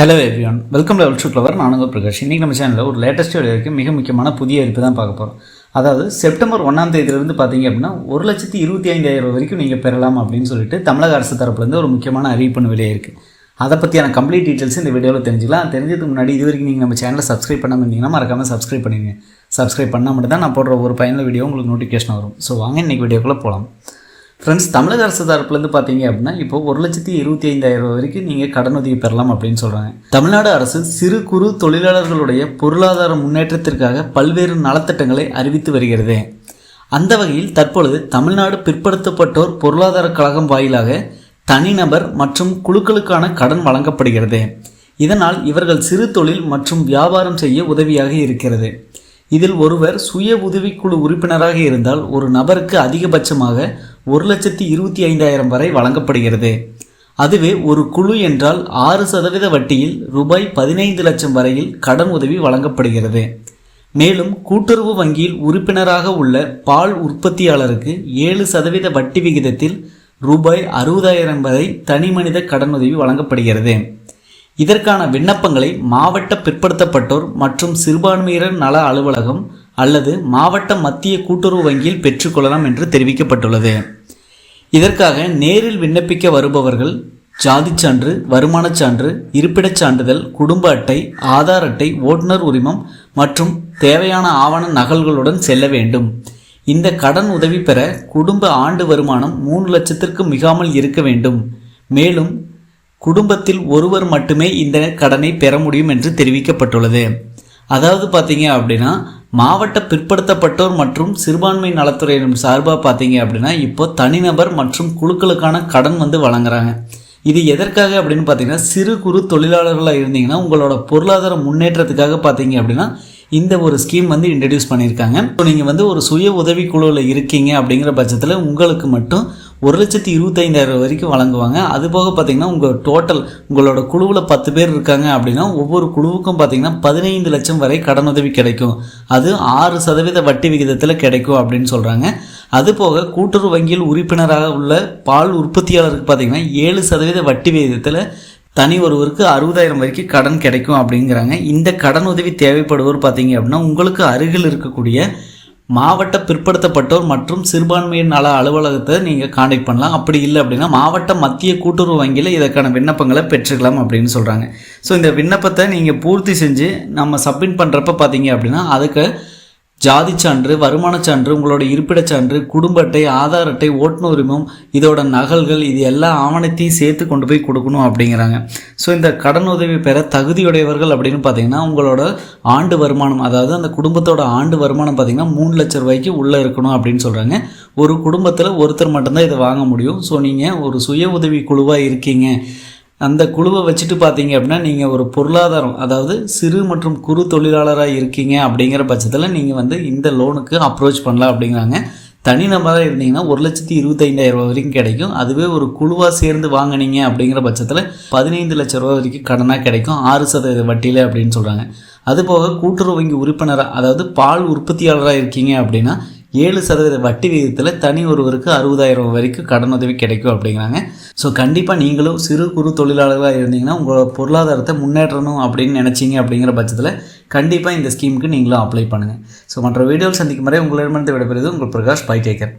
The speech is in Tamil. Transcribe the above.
Hello everyone welcome level to clever நானுங்க பிரகாஷ். இன்றைக்கி நம்ம சேனலில் ஒரு லேட்டஸ்ட் வரைக்கும் மிக முக்கியமான புதிய அறிப்பு தான் பார்க்க போகிறோம் அதாவது செப்டம்பர் ஒன்றாம் தேதியிலிருந்து பார்த்தீங்க அப்படின்னா ஒரு லட்சத்தி இருபத்தி ஐந்தாயிரம் ரூபா வரைக்கும் நீங்கள் பெறலாம் அப்படின்னு சொல்லிட்டு தமிழக அரசு தரப்புலேருந்து ஒரு முக்கியமான அறிவிப்புன்னு வெளியே இருக்குது அதை பற்றியான கம்ப்ளீட் டீட்டெயில்ஸ் இந்த வீடியோவில் தெரிஞ்சுக்கலாம். தெரிஞ்சதுக்கு முன்னாடி இது வரைக்கும் நீங்கள் நம்ம சேனலை சப்ஸ்கிரைப் பண்ணாமல் இருந்தீங்கன்னா மறக்காமல் சப்ஸ்கிரைப் பண்ணிடுங்க சப்ஸ்கிரைப் பண்ணால் மட்டும் தான் நான் போடுற ஒரு பயனுள்ள வீடியோ உங்களுக்கு நோட்டிஃபிகேஷன் வரும். ஸோ வாங்க இன்றைக்கி வீடியோக்குள்ளே போகலாம் ஃப்ரெண்ட்ஸ் தமிழக அரசு தரப்புலேருந்து பார்த்தீங்க அப்படின்னா இப்போ ஒரு லட்சத்தி இருபத்தி ஐந்தாயிரம் ரூபாய் வரைக்கும் நீங்கள் கடன் உதவி பெறலாம் அப்படின்னு சொல்கிறாங்க தமிழ்நாடு அரசு சிறு குறு தொழிலாளர்களுடைய பொருளாதார முன்னேற்றத்திற்காக பல்வேறு நலத்திட்டங்களை அறிவித்து வருகிறது. அந்த வகையில் தற்பொழுது தமிழ்நாடு பிற்படுத்தப்பட்டோர் பொருளாதார கழகம் வாயிலாக தனிநபர் மற்றும் குழுக்களுக்கான கடன் வழங்கப்படுகிறது. இதனால் இவர்கள் சிறு தொழில் மற்றும் வியாபாரம் செய்ய உதவியாக இருக்கிறது. இதில் ஒருவர் சுய உதவிக்குழு உறுப்பினராக இருந்தால் ஒரு நபருக்கு அதிகபட்சமாக ஒரு லட்சத்தி இருபத்தி ஐந்தாயிரம் வரை வழங்கப்படுகிறது. அதுவே ஒரு குழு என்றால் ஆறு சதவீத வட்டியில் ரூபாய் பதினைந்து லட்சம் வரையில் கடன் உதவி வழங்கப்படுகிறது. மேலும் கூட்டுறவு வங்கியில் உறுப்பினராக உள்ள பால் உற்பத்தியாளருக்கு ஏழு சதவீத வட்டி விகிதத்தில் ரூபாய் அறுபதாயிரம் வரை தனிமனித கடனுதவி வழங்கப்படுகிறது. இதற்கான விண்ணப்பங்களை மாவட்ட பிற்படுத்தப்பட்டோர் மற்றும் சிறுபான்மையினர் நல அலுவலகம் அல்லது மாவட்ட மத்திய கூட்டுறவு வங்கியில் பெற்றுக்கொள்ளலாம் என்று தெரிவிக்கப்பட்டுள்ளது. இதற்காக நேரில் விண்ணப்பிக்க வருபவர்கள் ஜாதிச் சான்று வருமானச் சான்று இருப்பிடச் சான்றிதழ் குடும்ப அட்டை ஆதார் அட்டை ஓட்டுநர் உரிமம் மற்றும் தேவையான ஆவண நகல்களுடன் செல்ல வேண்டும். இந்த கடன் உதவி பெற குடும்ப ஆண்டு வருமானம் மூணு லட்சத்திற்கு மிகாமல் இருக்க வேண்டும். மேலும் குடும்பத்தில் ஒருவர் மட்டுமே இந்த கடனை பெற முடியும் என்று தெரிவிக்கப்பட்டுள்ளது. அதாவது பார்த்தீங்க அப்படின்னா மாவட்ட பிற்படுத்தப்பட்டோர் மற்றும் சிறுபான்மை நலத்துறையினர் சார்பாக பார்த்தீங்க அப்படின்னா இப்போ தனிநபர் மற்றும் குழுக்களுக்கான கடன் வந்து வழங்குறாங்க. இது எதற்காக அப்படின்னு பார்த்தீங்கன்னா சிறு குறு தொழிலாளர்களாக இருந்தீங்கன்னா உங்களோட பொருளாதார முன்னேற்றத்துக்காக பார்த்தீங்க அப்படின்னா இந்த ஒரு ஸ்கீம் வந்து இன்ட்ரடியூஸ் பண்ணியிருக்காங்க. ஸோ நீங்கள் வந்து ஒரு சுய உதவி குழுவில் இருக்கீங்க அப்படிங்கிற பட்சத்தில் உங்களுக்கு மட்டும் ஒரு லட்சத்தி இருபத்தைந்தாயிரம் வரைக்கும் வழங்குவாங்க. அது போக பார்த்தீங்கன்னா உங்கள் டோட்டல் உங்களோட குழுவில் பத்து பேர் இருக்காங்க அப்படின்னா ஒவ்வொரு குழுவுக்கும் பார்த்தீங்கன்னா பதினைந்து லட்சம் வரை கடனுதவி கிடைக்கும். அது ஆறு சதவீத வட்டி விகிதத்தில் கிடைக்கும் அப்படின்னு சொல்கிறாங்க அதுபோக கூட்டுறவு வங்கியில் உறுப்பினராக உள்ள பால் உற்பத்தியாளருக்கு பார்த்தீங்கன்னா ஏழு சதவீத வட்டி விகிதத்தில் தனி ஒருவருக்கு அறுபதாயிரம் வரைக்கும் கடன் கிடைக்கும் அப்படிங்கிறாங்க. இந்த கடன் உதவி தேவைப்படுவோர் பார்த்தீங்க அப்படின்னா உங்களுக்கு அருகில் இருக்கக்கூடிய மாவட்ட பிற்படுத்தப்பட்டோர் மற்றும் சிறுபான்மையின் நல அலுவலகத்தை நீங்கள் காண்டாக்ட் பண்ணலாம். அப்படி இல்லை அப்படின்னா மாவட்ட மத்திய கூட்டுறவு வங்கியில் இதற்கான விண்ணப்பங்களை பெற்றுக்கலாம் அப்படின்னு சொல்கிறாங்க ஸோ இந்த விண்ணப்பத்தை நீங்கள் பூர்த்தி செஞ்சு நம்ம சப்மிட் பண்ணுறப்ப பார்த்தீங்க அப்படின்னா அதுக்கு ஜாதி சான்று வருமானச் சான்று உங்களோட இருப்பிடச் சான்று குடும்ப அட்டை ஆதார் அட்டை ஓட்டுநர் உரிமம் இதோட நகல்கள் இது எல்லா ஆவணத்தையும் சேர்த்து கொண்டு போய் கொடுக்கணும் அப்படிங்கிறாங்க. ஸோ இந்த கடன் உதவி பெற தகுதியுடையவர்கள் அப்படின்னு பார்த்தீங்கன்னா உங்களோட ஆண்டு வருமானம் அதாவது அந்த குடும்பத்தோட ஆண்டு வருமானம் பார்த்தீங்கன்னா மூணு லட்ச ரூபாய்க்கு உள்ளே இருக்கணும் அப்படின்னு சொல்கிறாங்க ஒரு குடும்பத்தில் ஒருத்தர் மட்டும்தான் இதை வாங்க முடியும். ஸோ நீங்கள் ஒரு சுய உதவி குழுவாக இருக்கீங்க. அந்த குழுவை வச்சுட்டு பார்த்தீங்க அப்படின்னா நீங்கள் ஒரு பொருளாதாரம் அதாவது சிறு மற்றும் குறு தொழிலாளராக இருக்கீங்க அப்படிங்கிற பட்சத்தில் நீங்கள் வந்து இந்த லோனுக்கு அப்ரோச் பண்ணலாம் அப்படிங்கிறாங்க. தனிநபராக இருந்தீங்கன்னா ஒரு லட்சத்தி இருபத்தைந்தாயிரம் ரூபா வரைக்கும் கிடைக்கும். அதுவே ஒரு குழுவாக சேர்ந்து வாங்கினீங்க அப்படிங்கிற பட்சத்தில் பதினைந்து லட்ச ரூபா வரைக்கும் கடனாக கிடைக்கும். ஆறு சதவீத வட்டியில் அப்படின்னு சொல்கிறாங்க அதுபோக கூட்டுறவு வங்கி உறுப்பினராக அதாவது பால் உற்பத்தியாளராக இருக்கீங்க அப்படின்னா ஏழு சதவீத வட்டி விகிதத்தில் தனி ஒருவருக்கு அறுபதாயிரம் வரைக்கும் கடன் உதவி கிடைக்கும் அப்படிங்கிறாங்க. ஸோ கண்டிப்பாக நீங்களும் சிறு குறு தொழிலாளர்களாக இருந்தீங்கன்னா உங்களோட பொருளாதாரத்தை முன்னேற்றணும் அப்படின்னு நினச்சிங்க அப்படிங்கிற பட்சத்தில் கண்டிப்பாக இந்த ஸ்கீமுக்கு நீங்களும் அப்ளை பண்ணுங்கள் ஸோ மற்ற வீடியோவில் சந்திக்கும் வரை உங்களிடமிருந்து விடைபெறுவது உங்கள் பிரகாஷ் பை டேக்கர்